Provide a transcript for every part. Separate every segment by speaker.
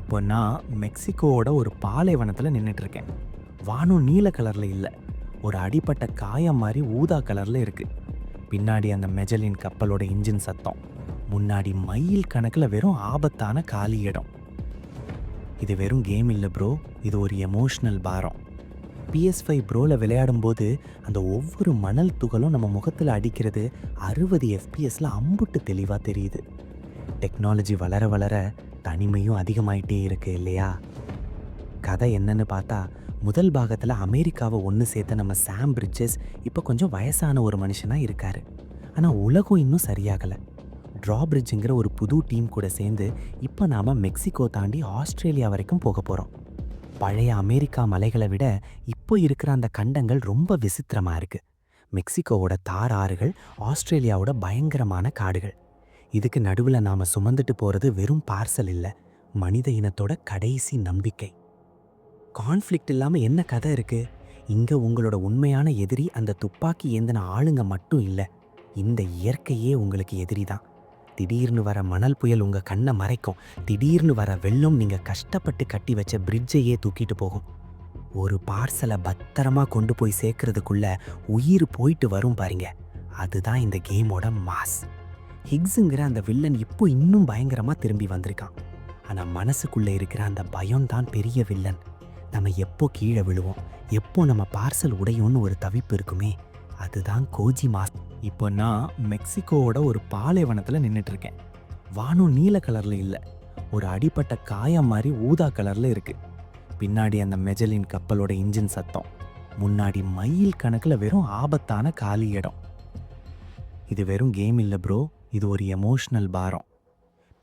Speaker 1: இப்போ நான் மெக்சிகோவோட ஒரு பாலைவனத்தில் நின்றுட்டு இருக்கேன் வானம் நீல கலரில் இல்லை ஒரு அடிப்பட்ட காயம் மாதிரி ஊதா கலரில் இருக்குது பின்னாடி அந்த மெஜலின் கப்பலோட இன்ஜின் சத்தம் முன்னாடி மைல் கணக்கில் வெறும் ஆபத்தான காலி இடம். இது வெறும் கேம் இல்லை ப்ரோ இது ஒரு எமோஷ்னல் பாரம். பிஎஸ் ஃபைவ் ப்ரோவில் விளையாடும்போது அந்த ஒவ்வொரு மணல் துகளும் நம்ம முகத்தில் அடிக்கிறது அறுபது எஃபிஎஸில் அம்புட்டு தெளிவாக தெரியுது. டெக்னாலஜி வளர வளர தனிமையும் அதிகமாயிட்டே இருக்கு இல்லையா? கதை என்னன்னு பார்த்தா முதல் பாகத்தில் அமெரிக்காவை ஒன்று சேர்த்த நம்ம சாம் பிரிட்ஜஸ் இப்போ கொஞ்சம் வயசான ஒரு மனுஷனாக இருக்காரு. ஆனால் உலகம் இன்னும் சரியாகலை. ட்ராபிரிட்ஜுங்கிற ஒரு புது டீம் கூட சேர்ந்து இப்போ நாம் மெக்சிகோ தாண்டி ஆஸ்திரேலியா வரைக்கும் போக போகிறோம் பழைய அமெரிக்கா மலைகளை விட இப்போ இருக்கிற அந்த கண்டங்கள் ரொம்ப விசித்திரமாக இருக்குது மெக்சிகோவோட தார் ஆறுகள் ஆஸ்திரேலியாவோட பயங்கரமான காடுகள். இதுக்கு நடுவில் நாம் சுமந்துட்டு போகிறது வெறும் பார்சல் இல்லை. மனித இனத்தோட கடைசி நம்பிக்கை. கான்ஃப்ளிக்ட் இல்லாமல் என்ன கதை இருக்குது இங்கே உங்களோட உண்மையான எதிரி அந்த துப்பாக்கி ஏந்தின ஆளுங்க மட்டும் இல்லை. இந்த இயற்கையே உங்களுக்கு எதிரி தான் திடீர்னு வர மணல் புயல் உங்கள் கண்ணை மறைக்கும். திடீர்னு வர வெள்ளம் நீங்கள் கஷ்டப்பட்டு கட்டி வச்ச பிரிட்ஜையே தூக்கிட்டு போகும். ஒரு பார்சலை பத்திரமா கொண்டு போய் சேர்க்கறதுக்குள்ள உயிர் போயிட்டு வரும் பாருங்க. அதுதான் இந்த கேமோட மாஸ். ஹிக்ஸுங்கிற அந்த வில்லன் இப்போ இன்னும் பயங்கரமாக திரும்பி வந்திருக்கான். ஆனால் மனசுக்குள்ளே இருக்கிற அந்த பயம்தான் பெரிய வில்லன். நம்ம எப்போ கீழே விழுவோம்? எப்போ நம்ம பார்சல் உடையும்னு ஒரு தவிப்பு இருக்குமே அதுதான் கோஜி மாஸ் இப்போ நான் மெக்சிகோவோட ஒரு பாலைவனத்தில் நின்றுட்டுருக்கேன் வானம் நீல கலரில் இல்லை. ஒரு அடிப்பட்ட காயம் மாதிரி ஊதா கலரில் இருக்குது பின்னாடி அந்த மெஜலின் கப்பலோட இன்ஜின் சத்தம். முன்னாடி மயில் கணக்கில் வெறும் ஆபத்தான காலி இடம். இது வெறும் கேம் இல்லை ப்ரோ. இது ஒரு எமோஷ்னல் பாரம்.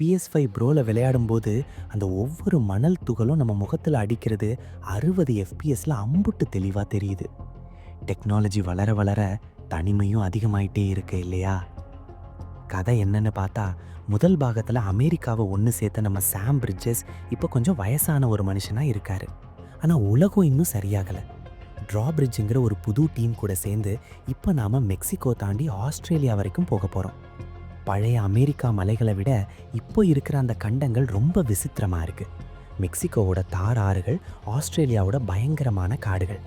Speaker 1: பிஎஸ் ஃபைவ் ப்ரோவில் விளையாடும்போது அந்த ஒவ்வொரு மணல் துகளும் நம்ம முகத்தில் அடிக்கிறது அறுபது எஃபிஎஸ்ல அம்புட்டு தெளிவாக தெரியுது. டெக்னாலஜி வளர வளர தனிமையும் அதிகமாயிட்டே இருக்கு இல்லையா? கதை என்னன்னு பார்த்தா முதல் பாகத்தில் அமெரிக்காவை ஒன்று சேர்த்த நம்ம சாம் பிரிட்ஜஸ் இப்போ கொஞ்சம் வயசான ஒரு மனுஷனாக இருக்காரு. ஆனால் உலகம் இன்னும் சரியாகலை. ட்ராபிரிட்ஜுங்கிற ஒரு புது டீம் கூட சேர்ந்து இப்போ நாம் மெக்சிகோ தாண்டி ஆஸ்திரேலியா வரைக்கும் போக போகிறோம் பழைய அமெரிக்கா மலைகளை விட இப்போ இருக்கிற அந்த கண்டங்கள் ரொம்ப விசித்திரமாக இருக்குது மெக்சிகோவோட தார் ஆறுகள் ஆஸ்திரேலியாவோட பயங்கரமான காடுகள்.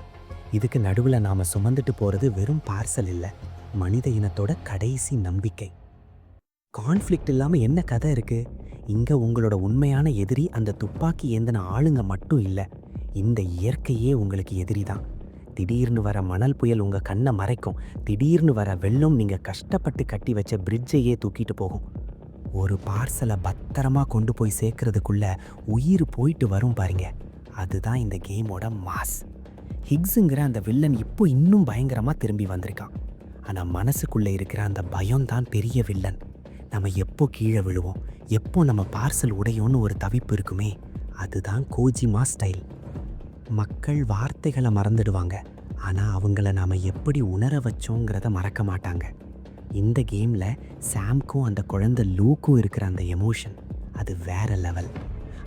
Speaker 1: இதுக்கு நடுவில் நாம் சுமந்துட்டு போகிறது வெறும் பார்சல் இல்லை மனித இனத்தோட கடைசி நம்பிக்கை. கான்ஃப்ளிக்ட் இல்லாமல் என்ன கதை இருக்குது இங்கே உங்களோட உண்மையான எதிரி அந்த துப்பாக்கி ஏந்தின ஆளுங்க மட்டும் இல்லை இந்த இயற்கையே உங்களுக்கு எதிரி தான் திடீர்னு வர மணல் புயல் உங்கள் கண்ணை மறைக்கும். திடீர்னு வர வெள்ளம் நீங்கள் கஷ்டப்பட்டு கட்டி வச்ச பிரிட்ஜையே தூக்கிட்டு போகும். ஒரு பார்சலை பத்திரமா கொண்டு போய் சேர்க்கறதுக்குள்ள உயிர் போயிட்டு வரும் பாருங்க. அதுதான் இந்த கேமோட மாஸ். ஹிக்ஸுங்கிற அந்த வில்லன் இப்போ இன்னும் பயங்கரமாக திரும்பி வந்திருக்கான். ஆனால் மனசுக்குள்ளே இருக்கிற அந்த பயம்தான் பெரிய வில்லன். நம்ம எப்போ கீழே விழுவோம்? எப்போ நம்ம பார்சல் உடையோன்னு ஒரு தவிப்பு இருக்குமே? அதுதான் கோஜிமா ஸ்டைல். மக்கள் வார்த்தை வார்த்தைகளை மறந்துடுவாங்க. ஆனால் அவங்கள நாம் எப்படி உணர வச்சோங்கிறத மறக்க மாட்டாங்க. இந்த கேமில் சாம்க்கும் அந்த குழந்தை லூக்கும் இருக்கிற அந்த எமோஷன் அது வேற லெவல்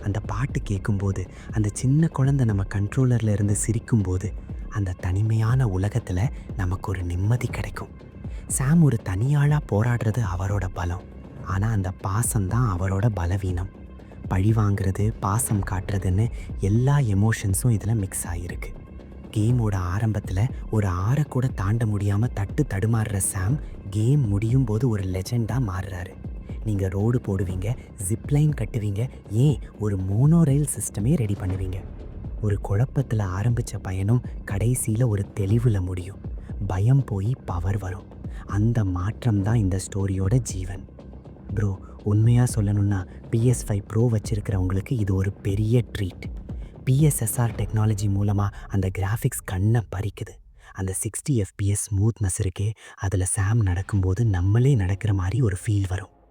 Speaker 1: அந்த பாட்டு கேட்கும்போது அந்த சின்ன குழந்தை நம்ம கண்ட்ரோலரில் இருந்து சிரிக்கும்போது அந்த தனிமையான உலகத்தில் நமக்கு ஒரு நிம்மதி கிடைக்கும். சாம் ஒரு தனியாளாக போராடுறது அவரோட பலம். ஆனால் அந்த பாசம்தான் அவரோட பலவீனம். பழி வாங்குறது பாசம் காட்டுறதுன்னு எல்லா எமோஷன்ஸும் இதில் மிக்ஸ் ஆகிருக்கு கேமோட ஆரம்பத்தில் ஒரு ஆறை கூட தாண்ட முடியாமல் தட்டு தடுமாறுற சாம் கேம் முடியும் போது ஒரு லெஜெண்டாக மாறுறாரு. நீங்கள் ரோடு போடுவீங்க ஜிப்லைன் கட்டுவீங்க ஏன் ஒரு மோனோ ரயில் சிஸ்டமே ரெடி பண்ணுவீங்க? ஒரு குழப்பத்தில் ஆரம்பித்த பயணம் கடைசியில் ஒரு தெளிவில் முடியும். பயம் போய் பவர் வரும். அந்த மாற்றம் தான் இந்த ஸ்டோரியோட ஜீவன். ப்ரோ உண்மையாக சொல்லணும்னா பிஎஸ் ஃபைவ் ப்ரோ வச்சுருக்கிறவங்களுக்கு இது ஒரு பெரிய ட்ரீட் பிஎஸ்எஸ்ஆர் டெக்னாலஜி மூலமாக அந்த கிராஃபிக்ஸ் கண்ணை பறிக்குது. அந்த சிக்ஸ்டி எஃபிஎஸ் ஸ்மூத்னஸ் இருக்கே அதில் சாம் நடக்கும்போது நம்மளே நடக்கிற மாதிரி ஒரு ஃபீல் வரும்.